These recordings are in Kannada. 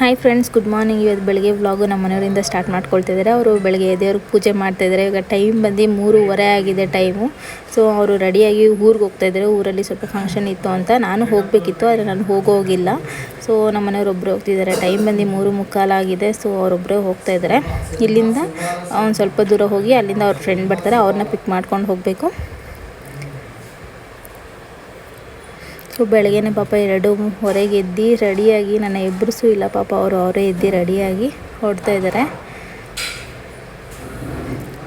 ಹಾಯ್ ಫ್ರೆಂಡ್ಸ್ ಗುಡ್ ಮಾರ್ನಿಂಗ್ ಇವತ್ತು ಬೆಳಗ್ಗೆ ವ್ಲಾಗು ನಮ್ಮ ಮನೆಯವರಿಂದ ಸ್ಟಾರ್ಟ್ ಮಾಡ್ಕೊಳ್ತಿದ್ದಾರೆ. ಅವರು ಬೆಳಗ್ಗೆ ದೇವ್ರಿಗೆ ಪೂಜೆ ಮಾಡ್ತಾಯಿದ್ದಾರೆ ಈಗ ಟೈಮ್ ಬಂದು ಮೂರುವರೆ ಆಗಿದೆ ಟೈಮು ಸೊ ಅವರು ರೆಡಿಯಾಗಿ ಊರಿಗೆ ಹೋಗ್ತಾಯಿದ್ದಾರೆ ಊರಲ್ಲಿ ಸ್ವಲ್ಪ ಫಂಕ್ಷನ್ ಇತ್ತು ಅಂತ ನಾನು ಹೋಗಬೇಕಿತ್ತು, ಆದರೆ ನಾನು ಹೋಗೋಗಿಲ್ಲ. ಸೊ ನಮ್ಮ ಮನೆಯವರು ಒಬ್ಬರು ಹೋಗ್ತಿದ್ದಾರೆ. ಟೈಮ್ ಬಂದು ಮೂರು ಮುಕ್ಕಾಲಾಗಿದೆ ಸೊ ಅವರೊಬ್ಬರೇ ಹೋಗ್ತಾ ಇದ್ದಾರೆ. ಇಲ್ಲಿಂದ ಒಂದು ಸ್ವಲ್ಪ ದೂರ ಹೋಗಿ ಅಲ್ಲಿಂದ ಅವ್ರ ಫ್ರೆಂಡ್ ಬರ್ತಾರೆ. ಅವ್ರನ್ನ ಪಿಕ್ ಮಾಡ್ಕೊಂಡು ಹೋಗಬೇಕು. ಸೊ ಬೆಳಗ್ಗೆನೇ ಪಾಪ ಎರಡು ಹೊರಗೆ ಎದ್ದು ರೆಡಿಯಾಗಿ, ನನ್ನ ಎಬ್ಬರಿಸೂ ಇಲ್ಲ ಪಾಪ, ಅವರು ಅವರೇ ಎದ್ದು ರೆಡಿಯಾಗಿ ಹೊಡ್ತಾ ಇದ್ದಾರೆ.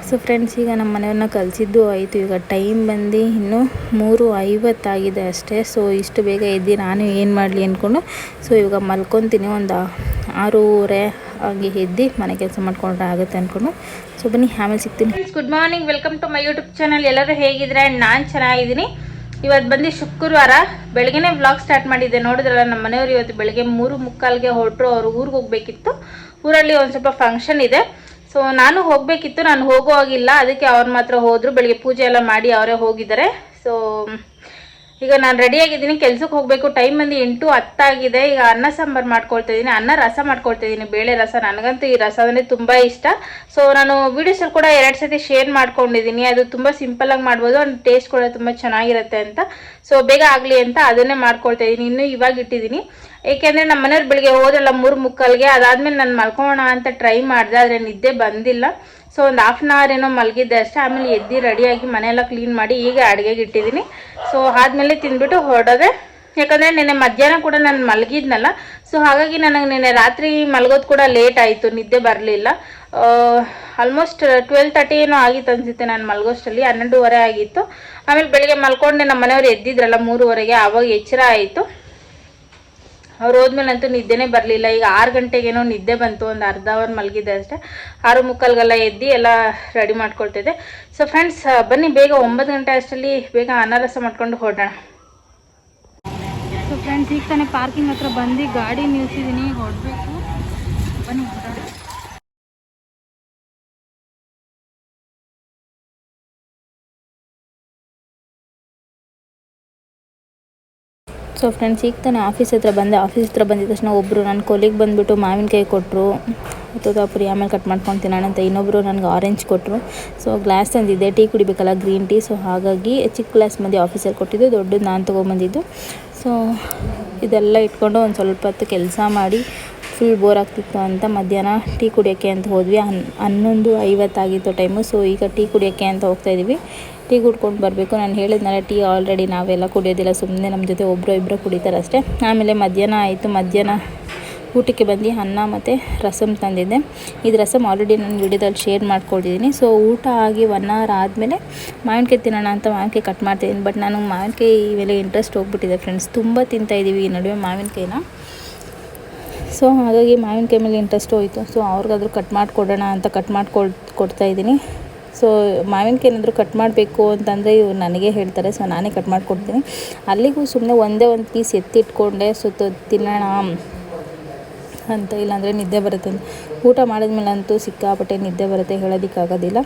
ಸೊ ಫ್ರೆಂಡ್ಸ್ ಈಗ ನಮ್ಮ ಮನೆಯವ್ರನ್ನ ಕಲಿಸಿದ್ದು ಆಯಿತು. ಈಗ ಟೈಮ್ ಬಂದು ಇನ್ನೂ ಮೂರು ಐವತ್ತಾಗಿದೆ ಅಷ್ಟೇ. ಸೊ ಇಷ್ಟು ಬೇಗ ಎದ್ದು ನಾನು ಏನು ಮಾಡಲಿ ಅಂದ್ಕೊಂಡು ಸೊ ಇವಾಗ ಮಲ್ಕೊತೀನಿ. ಒಂದು ಆರೂವರೆ ಹಾಗೆ ಎದ್ದು ಮನೆ ಕೆಲಸ ಮಾಡ್ಕೊಂಡ್ರೆ ಆಗುತ್ತೆ ಅಂದ್ಕೊಂಡು ಸೊ ಬನ್ನಿ, ಆಮೇಲೆ ಸಿಗ್ತೀನಿ. Good morning welcome to my YouTube channel ಎಲ್ಲರೂ ಹೇಗಿದ್ರೆ? ನಾನು ಚೆನ್ನಾಗಿದ್ದೀನಿ. ಇವತ್ತು ಬಂದು ಶುಕ್ರವಾರ. ಬೆಳಗ್ಗೆನೆ ವ್ಲಾಗ್ ಸ್ಟಾರ್ಟ್ ಮಾಡಿದ್ದೆ. ನೋಡಿದ್ರಲ್ಲ ನಮ್ಮ ಮನೆಯವರು ಇವತ್ತು ಬೆಳಗ್ಗೆ ಮೂರು ಮುಕ್ಕಾಲ್ಗೆ ಹೊರಟರು. ಅವರು ಊರಿಗೆ ಹೋಗ್ಬೇಕಿತ್ತು. ಊರಲ್ಲಿ ಒಂದು ಸ್ವಲ್ಪ ಫಂಕ್ಷನ್ ಇದೆ. ಸೊ ನಾನು ಹೋಗಬೇಕಿತ್ತು. ನಾನು ಹೋಗೋ ಹಾಗಿಲ್ಲ. ಅದಕ್ಕೆ ಅವ್ರು ಮಾತ್ರ ಹೋದರು. ಬೆಳಗ್ಗೆ ಪೂಜೆ ಎಲ್ಲ ಮಾಡಿ ಅವರೇ ಹೋಗಿದ್ದಾರೆ. ಸೊ ಈಗ ನಾನು ರೆಡಿಯಾಗಿದ್ದೀನಿ ಕೆಲ್ಸಕ್ಕೆ ಹೋಗಬೇಕು. ಟೈಮ್ ಬಂದು ಎಂಟು ಹತ್ತಾಗಿದೆ ಈಗ ಅನ್ನ ಸಾಂಬಾರು ಮಾಡ್ಕೊಳ್ತಾ ಇದ್ದೀನಿ ಅನ್ನ ರಸ ಮಾಡ್ಕೊಳ್ತಾ ಇದ್ದೀನಿ ಬೇಳೆ ರಸ. ನನಗಂತೂ ಈ ರಸ ಅಂದರೆ ತುಂಬ ಇಷ್ಟ. ಸೊ ನಾನು ವೀಡಿಯೋಸಲ್ಲಿ ಕೂಡ ಎರಡು ಸತಿ ಶೇರ್ ಮಾಡ್ಕೊಂಡಿದ್ದೀನಿ. ಅದು ತುಂಬ ಸಿಂಪಲಾಗಿ ಮಾಡ್ಬೋದು. ಒಂದು ಟೇಸ್ಟ್ ಕೂಡ ತುಂಬ ಚೆನ್ನಾಗಿರುತ್ತೆ ಅಂತ. ಸೊ ಬೇಗ ಆಗಲಿ ಅಂತ ಅದನ್ನೇ ಮಾಡ್ಕೊಳ್ತಾ ಇದ್ದೀನಿ ಇನ್ನೂ ಇವಾಗ ಇಟ್ಟಿದ್ದೀನಿ ಏಕೆಂದರೆ ನಮ್ಮ ಮನೆಯವ್ರು ಬೆಳಿಗ್ಗೆ ಹೋದಲ್ಲ ಮೂರು ಮುಕ್ಕಲ್ಗೆ. ಅದಾದಮೇಲೆ ನಾನು ಮಲ್ಕೊಳ್ಳೋಣ ಅಂತ ಟ್ರೈ ಮಾಡಿದೆ. ಆದರೆ ನಿದ್ದೆ ಬಂದಿಲ್ಲ. ಸೊ ಒಂದು ಹಾಫ್ ಆನ್ ಅವರ್ ಏನೋ ಮಲಗಿದ್ದೆ ಅಷ್ಟೇ. ಆಮೇಲೆ ಎದ್ದು ರೆಡಿಯಾಗಿ ಮನೆಯೆಲ್ಲ ಕ್ಲೀನ್ ಮಾಡಿ ಈಗ ಅಡುಗೆಗೆ ಇಟ್ಟಿದ್ದೀನಿ. ಸೊ ಆದಮೇಲೆ ತಿಂದ್ಬಿಟ್ಟು ಹೊರಡೋದೆ. ಯಾಕಂದರೆ ನೆನ್ನೆ ಮಧ್ಯಾಹ್ನ ಕೂಡ ನಾನು ಮಲಗಿದ್ನಲ್ಲ. ಸೊ ಹಾಗಾಗಿ ನನಗೆ ನೆನ್ನೆ ರಾತ್ರಿ ಮಲಗೋದು ಕೂಡ ಲೇಟ್ ಆಯಿತು. ನಿದ್ದೆ ಬರಲಿಲ್ಲ. ಆಲ್ಮೋಸ್ಟ್ ಟ್ವೆಲ್ ತರ್ಟಿ ಏನೋ ಆಗಿತ್ತು ಅನಿಸುತ್ತೆ ನಾನು ಮಲಗೋಷ್ಟಲ್ಲಿ ಹನ್ನೆರಡುವರೆ ಆಗಿತ್ತು. ಆಮೇಲೆ ಬೆಳಿಗ್ಗೆ ಮಲ್ಕೊಂಡೆ. ನಮ್ಮ ಮನೆಯವ್ರು ಎದ್ದಿದ್ರಲ್ಲ ಮೂರುವರೆಗೆ. ಆವಾಗ ಎಚ್ಚರ ಆಯಿತು. ಅವ್ರು ಹೋದ್ಮೇಲಂತೂ ನಿದ್ದೆನೇ ಬರಲಿಲ್ಲ. ಈಗ ಆರು ಗಂಟೆಗೇನೋ ನಿದ್ದೆ ಬಂತು, ಒಂದು ಅರ್ಧ ಅವರ್ ಮಲಗಿದ್ದೆ ಅಷ್ಟೇ. ಆರು ಮುಕ್ಕಾಲ್ಗೆಲ್ಲ ಎದ್ದು ಎಲ್ಲ ರೆಡಿ ಮಾಡ್ಕೊಳ್ತಿದ್ದೆ. ಸೊ ಫ್ರೆಂಡ್ಸ್ ಬನ್ನಿ ಬೇಗ ಒಂಬತ್ತು ಗಂಟೆ ಅಷ್ಟರಲ್ಲಿ ಬೇಗ ಅನಾರಸ ಮಾಡ್ಕೊಂಡು ಹೊರಡೋಣ ಸೊ ಫ್ರೆಂಡ್ಸ್ ಈಗ ತಾನೇ ಪಾರ್ಕಿಂಗ್ ಹತ್ರ ಬಂದು ಗಾಡಿ ನಿಲ್ಸಿದ್ದೀನಿ ಹೊರಡಬೇಕು ಬನ್ನಿ ಸೊ ಫ್ರೆಂಡ್ಸ್ ಈಗ ತಾನೇ ಆಫೀಸ್ ಹತ್ರ ಬಂದೆ. ಆಫೀಸ್ ಹತ್ರ ಬಂದಿದ ತಕ್ಷಣ ಒಬ್ಬರು ನನ್ನ ಕೊಲಿಗೆ ಬಂದುಬಿಟ್ಟು ಮಾವಿನಕಾಯಿ ಕೊಟ್ಟರು ತೋತಾಪುರಿ ಆಮೇಲೆ ಕಟ್ ಮಾಡ್ಕೊಂಡು ತಿನ್ನೋಣ ಅಂತ ಇನ್ನೊಬ್ಬರು ನನಗೆ ಆರೆಂಜ್ ಕೊಟ್ಟರು ಸೊ ಗ್ಲಾಸ್ ತಂದಿದ್ದೆ. ಟೀ ಕುಡಿಬೇಕಲ್ಲ ಗ್ರೀನ್ ಟೀ ಸೊ ಹಾಗಾಗಿ ಚಿಕ್ಕ ಗ್ಲಾಸ್ ಮಂದಿ ಆಫೀಸರ್ ಕೊಟ್ಟಿದ್ದು. ದೊಡ್ಡದು ನಾನು ತೊಗೊಂಬಂದಿದ್ದು. ಸೊ ಇದೆಲ್ಲ ಇಟ್ಕೊಂಡು ಒಂದು ಸ್ವಲ್ಪ ಹೊತ್ತು ಕೆಲಸ ಮಾಡಿ ಫುಲ್ ಬೋರ್ ಆಗ್ತಿತ್ತು ಅಂತ ಮಧ್ಯಾಹ್ನ ಟೀ ಕುಡಿಯೋಕ್ಕೆ ಅಂತ ಹೋದ್ವಿ. ಹನ್, ಹನ್ನೊಂದು ಐವತ್ತಾಗಿತ್ತು ಟೈಮು ಸೊ ಈಗ ಟೀ ಕುಡಿಯೋಕ್ಕೆ ಅಂತ ಹೋಗ್ತಾಯಿದ್ವಿ ಟೀ ಕುಡ್ಕೊಂಡು ಬರಬೇಕು. ನಾನು ಹೇಳಿದ್ನಲ್ಲ, ಟೀ ಆಲ್ರೆಡಿ ನಾವೆಲ್ಲ ಕುಡಿಯೋದಿಲ್ಲ. ಸುಮ್ಮನೆ ನಮ್ಮ ಜೊತೆ ಒಬ್ಬರು ಇಬ್ಬರು ಕುಡಿತಾರೆ ಅಷ್ಟೇ. ಆಮೇಲೆ ಮಧ್ಯಾಹ್ನ ಆಯಿತು. ಮಧ್ಯಾಹ್ನ ಊಟಕ್ಕೆ ಬಂದು ಅನ್ನ ಮತ್ತು ರಸಮ್ ತಂದಿದ್ದೆ. ಇದು ರಸಮ್ ಆಲ್ರೆಡಿ ನಾನು ವಿಡಿಯೋದಲ್ಲಿ ಶೇರ್ ಮಾಡ್ಕೊಳ್ತಿದ್ದೀನಿ ಸೊ ಊಟ ಆಗಿ ಒನ್ ಅವರ್ ಆದಮೇಲೆ ಮಾವಿನಕಾಯಿ ತಿನ್ನೋಣ ಅಂತ ಮಾವಿನಕಾಯಿ ಕಟ್ ಮಾಡ್ತಿದ್ದೀನಿ ಬಟ್ ನಾನು ಮಾವಿನಕಾಯಿ ಇವೆಲ್ಲ ಇಂಟ್ರೆಸ್ಟ್ ಹೋಗ್ಬಿಟ್ಟಿದೆ ಫ್ರೆಂಡ್ಸ್ ತುಂಬ ತಿಂತಾಯಿದ್ದೀವಿ ಈ ನಡುವೆ ಮಾವಿನಕಾಯಿನ. ಸೊ ಹಾಗಾಗಿ ಮಾವಿನಕಾಯಿ ಮೇಲೆ ಇಂಟ್ರೆಸ್ಟ್ ಹೋಯಿತು. ಸೊ ಅವ್ರಿಗಾದ್ರೂ ಕಟ್ ಮಾಡಿಕೊಡೋಣ ಅಂತ ಕಟ್ ಮಾಡಿ ಕೊಡ್ತಾ ಇದ್ದೀನಿ. ಸೊ ಮಾವಿನಕಾಯಿ ಏನಾದರೂ ಕಟ್ ಮಾಡಬೇಕು ಅಂತಂದರೆ ಇವ್ರು ನನಗೆ ಹೇಳ್ತಾರೆ. ಸೊ ನಾನೇ ಕಟ್ ಮಾಡಿಕೊಡ್ತೀನಿ. ಅಲ್ಲಿಗೂ ಸುಮ್ಮನೆ ಒಂದೇ ಒಂದು ಪೀಸ್ ಎತ್ತಿಟ್ಕೊಂಡೆ. ಸುತ್ತ ತಿನ್ನೋಣ ಅಂತ ಇಲ್ಲಾಂದರೆ ನಿದ್ದೆ ಬರುತ್ತೆ ಊಟ ಮಾಡಿದ್ಮೇಲೆ ಅಂತೂ ಸಿಕ್ಕಾಪಟ್ಟೆ ನಿದ್ದೆ ಬರುತ್ತೆ, ಹೇಳೋದಕ್ಕಾಗೋದಿಲ್ಲ.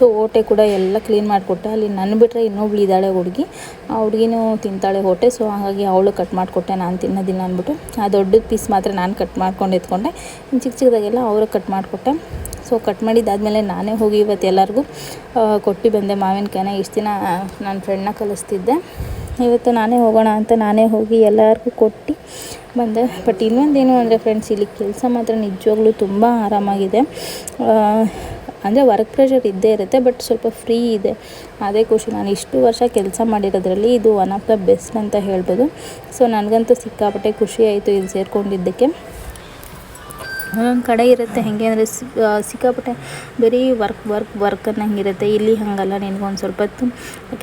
ಸೊ ಓಟೆ ಕೂಡ ಎಲ್ಲ ಕ್ಲೀನ್ ಮಾಡಿಕೊಟ್ಟೆ, ಅಲ್ಲಿ ನನ್ನ ಬಿಟ್ಟರೆ ಇನ್ನೊಬ್ಳು ಇದ್ದಾಳೆ ಹುಡುಗಿ. ಆ ಹುಡುಗಿನೂ ತಿಂತಾಳೆ ಹೊಟ್ಟೆ, ಸೊ ಹಾಗಾಗಿ ಅವಳು ಕಟ್ ಮಾಡಿಕೊಟ್ಟೆ, ನಾನು ತಿನ್ನೋದಿಲ್ಲ ಅಂದ್ಬಿಟ್ಟು. ಆ ದೊಡ್ಡ ಪೀಸ್ ಮಾತ್ರ ನಾನು ಕಟ್ ಮಾಡ್ಕೊಂಡು ಎತ್ಕೊಂಡೆ. ಚಿಕ್ಕ ಚಿಕ್ಕದಾಗೆಲ್ಲ ಅವ್ರಿಗೆ ಕಟ್ ಮಾಡಿಕೊಟ್ಟೆ. ಸೊ ಕಟ್ ಮಾಡಿದ್ದಾದಮೇಲೆ ನಾನೇ ಹೋಗಿ ಇವತ್ತು ಎಲ್ಲರಿಗೂ ಕೊಟ್ಟು ಬಂದೆ ಮಾವಿನಕಾಯಿನ. ಇಷ್ಟು ದಿನ ನನ್ನ ಫ್ರೆಂಡ್ನ ಕಲಿಸ್ತಿದ್ದೆ. ಇವತ್ತು ನಾನೇ ಹೋಗೋಣ ಅಂತ ನಾನೇ ಹೋಗಿ ಎಲ್ಲರಿಗೂ ಕೊಟ್ಟು ಬಂದೆ. ಬಟ್ ಇನ್ನೊಂದೇನು ಅಂದರೆ ಫ್ರೆಂಡ್ಸ್ ಇಲ್ಲಿ ಕೆಲಸ ಮಾತ್ರ ನಿಜವಾಗ್ಲೂ ತುಂಬ ಆರಾಮಾಗಿದೆ. ಅಂದರೆ ವರ್ಕ್ ಪ್ರೆಷರ್ ಇದ್ದೇ ಇರುತ್ತೆ ಬಟ್ ಸ್ವಲ್ಪ ಫ್ರೀ ಇದೆ. ಅದೇ ಖುಷಿ, ನಾನು ಇಷ್ಟು ವರ್ಷ ಕೆಲಸ ಮಾಡಿರೋದ್ರಲ್ಲಿ ಇದು ಒನ್ ಆಫ್ ದ ಬೆಸ್ಟ್ ಅಂತ ಹೇಳ್ಬೋದು. ಸೊ ನನಗಂತೂ ಸಿಕ್ಕಾಪಟ್ಟೆ ಖುಷಿ ಆಯಿತು ಇಲ್ಲಿ ಸೇರಿಕೊಂಡಿದ್ದಕ್ಕೆ. ಒಂದೊಂದು ಕಡೆ ಇರುತ್ತೆ. ಹೇಗೆ ಅಂದರೆ ಸಿಕ್ಕಾಪಟ್ಟೆ ಬರೀ ವರ್ಕ್ ವರ್ಕ್ ವರ್ಕ್ ಅನ್ನಂಗಿರುತ್ತೆ ಇಲ್ಲಿ ಹಾಗಲ್ಲ ನಿನಗೊಂದು ಸ್ವಲ್ಪ ಹೊತ್ತು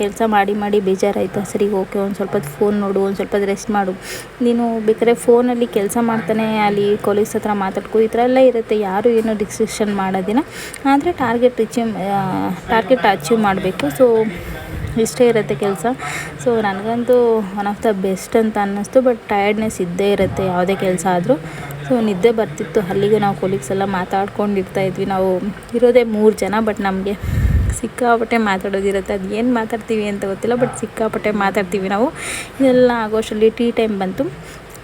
ಕೆಲಸ ಮಾಡಿ ಮಾಡಿ ಬೇಜಾರಾಯಿತು ಸರಿ ಓಕೆ, ಒಂದು ಸ್ವಲ್ಪ ಹೊತ್ತು ಫೋನ್ ನೋಡು, ಒಂದು ಸ್ವಲ್ಪ ರೆಸ್ಟ್ ಮಾಡು. ನೀನು ಬೇಕಾದ್ರೆ ಫೋನಲ್ಲಿ ಕೆಲಸ ಮಾಡ್ತಾನೆ, ಅಲ್ಲಿ ಕೊಲೀಗ್ಸ್ ಹತ್ರ ಮಾತಾಡ್ಕೊ, ಈ ಥರ ಎಲ್ಲ ಇರುತ್ತೆ. ಯಾರು ಏನು ಡಿಸ್ಕಷನ್ ಮಾಡೋದಿಲ್ಲ. ಆದರೆ ಟಾರ್ಗೆಟ್ ಅಚೀವ್ ಟಾರ್ಗೆಟ್ ಅಚೀವ್ ಮಾಡಬೇಕು. ಸೊ ಇಷ್ಟೇ ಇರುತ್ತೆ ಕೆಲಸ. ಸೊ ನನಗಂತೂ ಒನ್ ಆಫ್ ದ ಬೆಸ್ಟ್ ಅಂತ ಅನ್ನಿಸ್ತು. ಬಟ್ ಟಯರ್ಡ್ನೆಸ್ ಇದ್ದೇ ಇರುತ್ತೆ. ಯಾವುದೇ ಕೆಲಸ ಆದರೂ. ಸೊ ನಿದ್ದೆ ಬರ್ತಿತ್ತು. ಅಲ್ಲಿಗೆ ನಾವು ಕೊಲೀಗ್ಸ್ ಎಲ್ಲ ಮಾತಾಡ್ಕೊಂಡು ಇರ್ತಾಯಿದ್ವಿ ನಾವು ಇರೋದೇ ಮೂರು ಜನ ಬಟ್ ನಮಗೆ ಸಿಕ್ಕಾಪಟ್ಟೆ ಮಾತಾಡೋದಿರುತ್ತೆ. ಅದು ಏನು ಮಾತಾಡ್ತೀವಿ ಅಂತ ಗೊತ್ತಿಲ್ಲ ಬಟ್ ಸಿಕ್ಕಾಪಟ್ಟೆ ಮಾತಾಡ್ತೀವಿ ನಾವು. ಇದೆಲ್ಲ ಆಗೋಷ್ಟರಲ್ಲಿ ಟೀ ಟೈಮ್ ಬಂತು.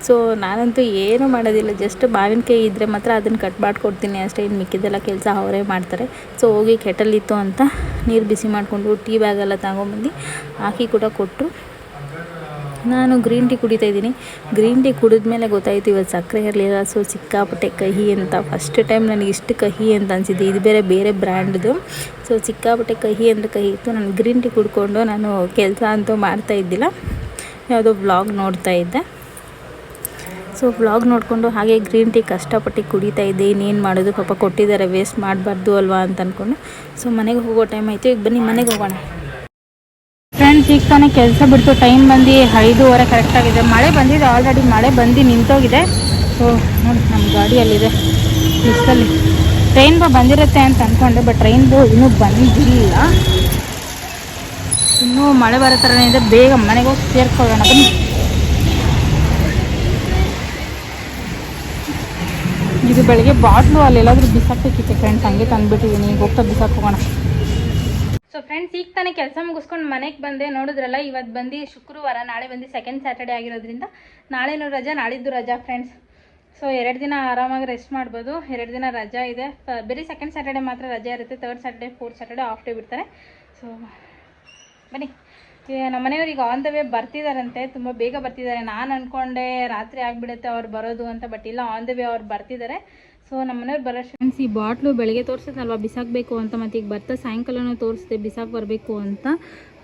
ಸೊ ನಾನಂತೂ ಏನೂ ಮಾಡೋದಿಲ್ಲ. ಜಸ್ಟ್ ಮಾವಿನಕಾಯಿ ಇದ್ದರೆ ಮಾತ್ರ ಅದನ್ನು ಕಟ್ ಮಾಡಿಕೊಡ್ತೀನಿ ಅಷ್ಟೇ. ಇನ್ನು ಮಿಕ್ಕಿದ್ದೆಲ್ಲ ಕೆಲಸ ಅವರೇ ಮಾಡ್ತಾರೆ. ಸೊ ಹೋಗಿ ಕೆಟಲ್ ಇತ್ತು ಅಂತ ನೀರು ಬಿಸಿ ಮಾಡಿಕೊಂಡು ಟೀ ಬ್ಯಾಗೆಲ್ಲ ತಗೊಂಬಂದು ಹಾಕಿ ಕೂಡ ಕೊಟ್ಟರು ನಾನು ಗ್ರೀನ್ ಟೀ ಕುಡಿತಾ ಇದ್ದೀನಿ. ಗ್ರೀನ್ ಟೀ ಕುಡಿದ ಮೇಲೆ ಗೊತ್ತಾಯಿತು ಇವತ್ತು ಸಕ್ಕರೆ ಇರಲಿಲ್ಲ ಸೊ ಸಿಕ್ಕಾಪಟ್ಟೆ ಕಹಿ ಅಂತ. ಫಸ್ಟ್ ಟೈಮ್ ನನಗೆ ಇಷ್ಟು ಕಹಿ ಅಂತ ಅನಿಸಿದ್ದೆ. ಇದು ಬೇರೆ ಬೇರೆ ಬ್ರ್ಯಾಂಡ್ದು ಸೊ ಸಿಕ್ಕಾಪಟ್ಟೆ ಕಹಿ ಅಂದರೆ ಕಹಿ ಇತ್ತು. ನಾನು ಗ್ರೀನ್ ಟೀ ಕುಡ್ಕೊಂಡು ನಾನು ಕೆಲಸ ಅಂತೂ ಮಾಡ್ತಾ ಇದ್ದಿಲ್ಲ. ಯಾವುದೋ ವ್ಲಾಗ್ ನೋಡ್ತಾ ಇದ್ದೆ. ಸೊ ವ್ಲಾಗ್ ನೋಡಿಕೊಂಡು ಹಾಗೆ ಗ್ರೀನ್ ಟೀ ಕಷ್ಟಪಟ್ಟು ಕುಡಿತಾ ಇದ್ದೆ. ಇನ್ನೇನು ಮಾಡೋದು? ಪಾಪ ಕೊಟ್ಟಿದ್ದಾರೆ ವೇಸ್ಟ್ ಮಾಡಬಾರ್ದು ಅಲ್ವಾ ಅಂತ ಅಂದ್ಕೊಂಡು ಸೊ ಮನೆಗೆ ಹೋಗೋ ಟೈಮ್ ಆಯಿತು. ಈಗ ಬನ್ನಿ, ಮನೆಗೆ ಹೋಗೋಣ. ಫ್ರೆಂಡ್ಸ್ ಈಗ ತಾನೇ ಕೆಲಸ ಬಿಡ್ತು. ಟೈಮ್ ಬಂದು ಐದೂವರೆ ಕರೆಕ್ಟಾಗಿದೆ ಮಳೆ ಬಂದಿದೆ ಆಲ್ರೆಡಿ ಮಳೆ ಬಂದು ನಿಂತೋಗಿದೆ. ಸೊ ನೋಡಿ ನಮ್ಮ ಗಾಡಿಯಲ್ಲಿದೆ ಲಿಸ್ಟಲ್ಲಿ ಟ್ರೈನ್ ಬಂದಿರುತ್ತೆ ಅಂತ ಅಂದ್ಕೊಂಡೆ ಬಟ್ ಟ್ರೈನ್ದು ಇನ್ನೂ ಬಂದಿಲ್ಲ. ಇನ್ನೂ ಮಳೆ ಬರೋ ಥರನೇ ಇದೆ. ಬೇಗ ಮನೆಗೆ ಹೋಗಿ ಸೇರ್ಕೊಳ್ಳೋಣ. ಬನ್ನಿ. ಇದು ಬೆಳಗ್ಗೆ ಬಾಟ್ಲು, ಅಲ್ಲೆಲ್ಲಾದರೂ ಬಿಸಾಕ್ಬೇಕಿತ್ತು ಫ್ರೆಂಡ್ಸ್ ಹಂಗೆ ತಂದುಬಿಟ್ಟಿದ್ದೀನಿ. ಈಗ ಹೋಗ್ತಾ ಬಿಸಾಕ್ ಹೋಗೋಣ. ಸೊ ಫ್ರೆಂಡ್ಸ್ ಈಗ ತಾನೇ ಕೆಲಸ ಮುಗಿಸ್ಕೊಂಡು ಮನೆಗೆ ಬಂದೆ, ನೋಡಿದ್ರಲ್ಲ ಇವತ್ತು ಬಂದು ಶುಕ್ರವಾರ, ನಾಳೆ ಬಂದು ಸೆಕೆಂಡ್ ಸ್ಯಾಟರ್ಡೆ ಆಗಿರೋದ್ರಿಂದ ನಾಳೆನೂ ರಜಾ, ನಾಳಿದ್ದು ರಜಾ ಫ್ರೆಂಡ್ಸ್ ಸೊ ಎರಡು ದಿನ ಆರಾಮಾಗಿ ರೆಸ್ಟ್ ಮಾಡ್ಬೋದು, ಎರಡು ದಿನ ರಜಾ ಇದೆ. ಬೇರೆ ಸೆಕೆಂಡ್ ಸ್ಯಾಟರ್ಡೆ ಮಾತ್ರ ರಜಾ ಇರುತ್ತೆ third Saturday fourth Saturday off day ಬಿಡ್ತಾರೆ. ಸೊ ಬನ್ನಿ. ನಮ್ಮ ಮನೆಯವ್ರಿಗೆ ಆನ್ ದ ವೇ ಬರ್ತಿದಾರಂತೆ, ತುಂಬ ಬೇಗ ಬರ್ತಿದ್ದಾರೆ ನಾನು ಅಂದ್ಕೊಂಡೆ ರಾತ್ರಿ ಆಗಿಬಿಡುತ್ತೆ ಅವ್ರು ಬರೋದು ಅಂತ ಬಟ್ ಇಲ್ಲ ಆನ್ ದ ವೇ ಅವ್ರು ಬರ್ತಿದ್ದಾರೆ ಸೊ ನಮ್ಮ ಮನೆಯವ್ರು ಬರೋ ಫ್ರೆಂಡ್ಸ್ ಈ ಬಾಟ್ಲು ಬೆಳಗ್ಗೆ ತೋರಿಸಿದ್ನಲ್ವ, ಬಿಸಾಕಬೇಕು ಅಂತ, ಮತ್ತೆ ಈಗ ಬರ್ತಾ ಸಾಯಂಕಾಲನೂ ತೋರಿಸಿದೆ, ಬಿಸಾಕ್ ಬರಬೇಕು ಅಂತ.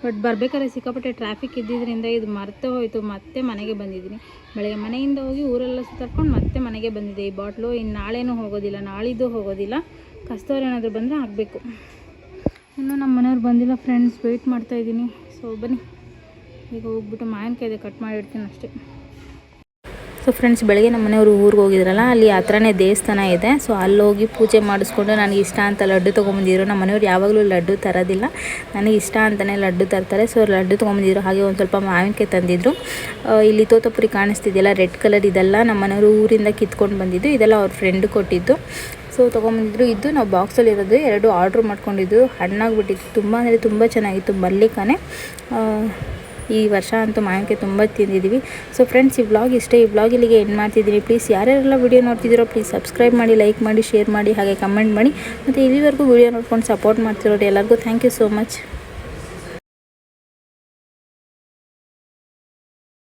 ಬಟ್ ಬರ್ಬೇಕಾದ್ರೆ ಸಿಕ್ಕಾಪಟ್ಟೆ ಟ್ರಾಫಿಕ್ ಇದ್ದಿದ್ದರಿಂದ ಇದು ಮರ್ತೆ ಹೋಯಿತು. ಮತ್ತೆ ಮನೆಗೆ ಬಂದಿದ್ದೀನಿ. ಬೆಳಗ್ಗೆ ಮನೆಯಿಂದ ಹೋಗಿ ಊರೆಲ್ಲ ಸುತ್ತಾಡ್ಕೊಂಡು ಮತ್ತೆ ಮನೆಗೆ ಬಂದಿದೆ ಈ ಬಾಟ್ಲು. ಇನ್ನು ನಾಳೆನೂ ಹೋಗೋದಿಲ್ಲ, ನಾಳಿದ್ದು ಹೋಗೋದಿಲ್ಲ. ಕಸ್ತವ್ರು ಏನಾದರೂ ಬಂದರೆ ಆಗಬೇಕು. ಇನ್ನು ನಮ್ಮ ಮನೆಯವ್ರು ಬಂದಿಲ್ಲ ಫ್ರೆಂಡ್ಸ್ ವೆಯ್ಟ್ ಮಾಡ್ತಾ ಇದ್ದೀನಿ. ಸೊ ಬನ್ನಿ. ಈಗ ಹೋಗ್ಬಿಟ್ಟು ಮಾವಿನಕಾಯಿ ಕಟ್ ಮಾಡಿಡ್ತೀನಿ ಅಷ್ಟೇ. ಸೊ ಫ್ರೆಂಡ್ಸ್ ಬೆಳಗ್ಗೆ ನಮ್ಮ ಮನೆಯವರು ಊರಿಗೆ ಹೋಗಿದ್ರಲ್ಲ, ಅಲ್ಲಿ ಹತ್ರನೇ ದೇವಸ್ಥಾನ ಇದೆ. ಸೊ ಅಲ್ಲಿ ಹೋಗಿ ಪೂಜೆ ಮಾಡಿಸ್ಕೊಂಡು ನನಗೆ ಇಷ್ಟ ಅಂತ ಲಡ್ಡು ತೊಗೊಂಬಂದಿದ್ರು. ನಮ್ಮ ಮನೆಯವ್ರು ಯಾವಾಗಲೂ ಲಡ್ಡು ತರೋದಿಲ್ಲ. ನನಗೆ ಇಷ್ಟ ಅಂತಲೇ ಲಡ್ಡು ತರ್ತಾರೆ. ಸೊ ಲಡ್ಡು ತೊಗೊಂಬಂದಿದ್ರು. ಹಾಗೆ ಒಂದು ಸ್ವಲ್ಪ ಮಾವಿನಕಾಯಿ ತಂದಿದ್ರು. ಇಲ್ಲಿ ತೋತಪುರಿ ಕಾಣಿಸ್ತಿದೆಯಲ್ಲ ರೆಡ್ ಕಲರ್ ಇದೆಲ್ಲ. ನಮ್ಮ ಮನೆಯವರು ಊರಿಂದ ಕಿತ್ಕೊಂಡು ಬಂದಿದ್ದು. ಇದೆಲ್ಲ ಅವ್ರ ಫ್ರೆಂಡ್ ಕೊಟ್ಟಿದ್ದು. ಸೊ ತೊಗೊಂಬಂದಿದ್ರು. ಇದು ನಾವು ಬಾಕ್ಸಲ್ಲಿ ಇರೋದು ಎರಡು ಆರ್ಡ್ರ್ ಮಾಡ್ಕೊಂಡಿದ್ದು. ಹಣ್ಣಾಗ್ಬಿಟ್ಟಿತ್ತು. ತುಂಬ ಅಂದರೆ ತುಂಬ ಚೆನ್ನಾಗಿತ್ತು ಮಲ್ಲಿಕಾನೆ. ಈ ವರ್ಷ ಅಂತೂ ಮಾವಿನಕಾಯಿ ತುಂಬ ತಿಂದಿದ್ದೀವಿ. ಸೊ ಫ್ರೆಂಡ್ಸ್ ಈ ವ್ಲಾಗ್ ಇಷ್ಟೇ. ಈ ವ್ಲಾಗ್ ಇಲ್ಲಿಗೆ ಎಂಡ್ ಮಾಡ್ತಿದ್ದೀನಿ. ಪ್ಲೀಸ್ ಯಾರ್ಯಾರೆಲ್ಲ ವೀಡಿಯೋ ನೋಡ್ತಿದ್ದೀರೋ ಪ್ಲೀಸ್ ಸಬ್ಸ್ಕ್ರೈಬ್ ಮಾಡಿ ಲೈಕ್ ಮಾಡಿ ಶೇರ್ ಮಾಡಿ, ಹಾಗೆ ಕಮೆಂಟ್ ಮಾಡಿ. ಮತ್ತು ಇಲ್ಲಿವರೆಗೂ ವೀಡಿಯೋ ನೋಡ್ಕೊಂಡು ಸಪೋರ್ಟ್ ಮಾಡ್ತಿರೋರು ಎಲ್ಲರಿಗೂ ಥ್ಯಾಂಕ್ ಯು ಸೋ ಮಚ್